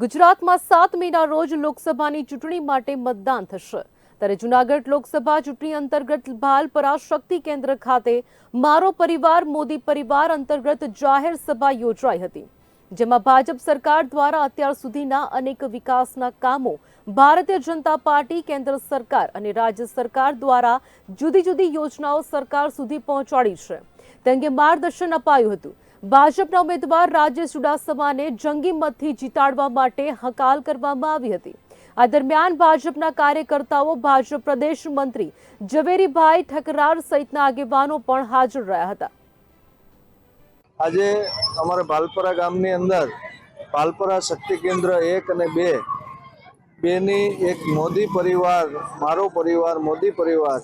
ગુજરાતમાં સાત મેના રોજ લોકસભાની ચૂંટણી માટે મતદાન થશે. ત્યારે જૂનાગઢ લોકસભા ચૂંટણી અંતર્ગત ભાલપરા શક્તિ કેન્દ્ર ખાતે મારો પરિવાર, મોદી પરિવાર અંતર્ગત જાહેર સભા યોજાઈ હતી. જેમાં ભાજપ સરકાર દ્વારા અત્યાર સુધીના અનેક વિકાસના કામો ભારતીય જનતા પાર્ટી, કેન્દ્ર સરકાર અને રાજ્ય સરકાર દ્વારા જુદી જુદી યોજનાઓ સરકાર સુધી પહોંચાડી છે. તે અંગે માર્ગદર્શન અપાયું હતું. ભાજપના ઉમેદવાર રાજેશ ચુડાસમાને જંગી મતથી જીતાડવા માટે હકાલ કરવામાં આવી હતી. આ દરમિયાન ભાજપના કાર્યકર્તાઓ, ભાજપ પ્રદેશ મંત્રી ઝવેરીભાઈ ઠકરાર સહિતના આગેવાનો પણ હાજર રહ્યા હતા. આજે અમારે પાલપરા ગામની અંદર પાલપરા શક્તિ કેન્દ્ર એક અને બે, બેની એક મોદી પરિવાર, મારો પરિવાર, મોદી પરિવાર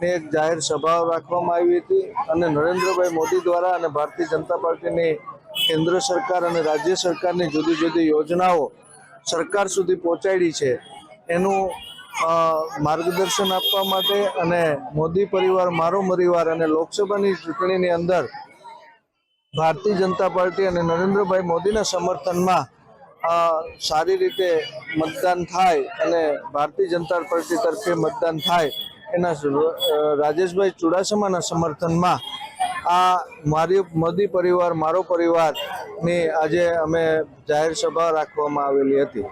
ની એક જાહેર સભા રાખવામાં આવી હતી અને નરેન્દ્રભાઈ મોદી દ્વારા અને ભારતીય જનતા પાર્ટીની કેન્દ્ર સરકાર અને રાજ્ય સરકારની જુદી જુદી યોજનાઓ સરકાર સુધી પહોંચાડી છે. એનું માર્ગદર્શન આપવા માટે અને મોદી પરિવાર, મારો પરિવાર અને લોકસભાની ચૂંટણીની અંદર ભારતીય જનતા પાર્ટી અને નરેન્દ્રભાઈ મોદીના સમર્થનમાં સારી રીતે મતદાન થાય અને ભારતીય જનતા પાર્ટી તરફે મતદાન થાય. એના રાજેશભાઈ ચુડાસમાના સમર્થનમાં આ મારી, મોદી પરિવાર, મારો પરિવારની આજે અમે જાહેર સભા રાખવામાં આવેલી હતી.